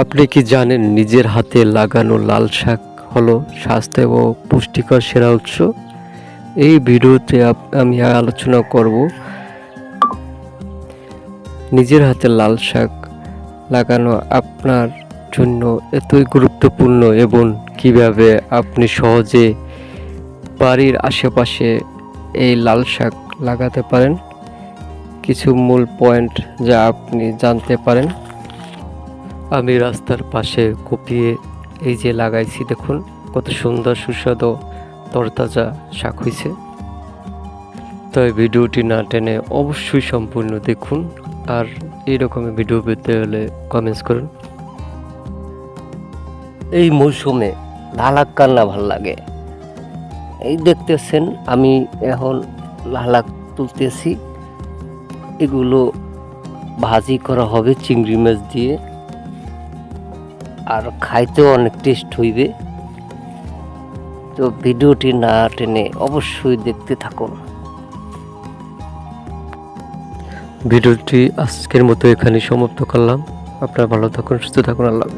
আপনি কি জানেন নিজের হাতে লাগানো লাল শাক হলো স্বাস্থ্য ও পুষ্টিকর সেরা উৎস? এই ভিডিওতে আমি আলোচনা করব নিজের হাতে লাল শাক লাগানো আপনার জন্য এতই গুরুত্বপূর্ণ এবং কীভাবে আপনি সহজে বাড়ির আশেপাশে এই লাল শাক লাগাতে পারেন? কিছু মূল পয়েন্ট যা আপনি জানতে পারেন। আমি রাস্তার পাশে কপিয়ে এই যে লাগাইছি, দেখুন, কত সুন্দর সুস্বাদু তরতাজা শাক হয়েছে তাই ভিডিওটি না টেনে অবশ্যই সম্পূর্ণ দেখুন আর এইরকমের ভিডিও পেতে হলে কমেন্টস করুন। এই মৌসুমে লালাক কান্না ভালো লাগে। এই দেখতেছেন, আমি এখন লালাক তুলতেছি। এগুলো ভাজি করা হবে চিংড়ি মাছ দিয়ে। আর খাইতেও অনেক টেস্ট হইবে। তো ভিডিওটি না টেনে অবশ্যই দেখতে থাকুন। ভিডিওটি আজকের মতো এখানে সমাপ্ত করলাম। আপনারা ভালো থাকুন, সুস্থ থাকুন, আল্লাহ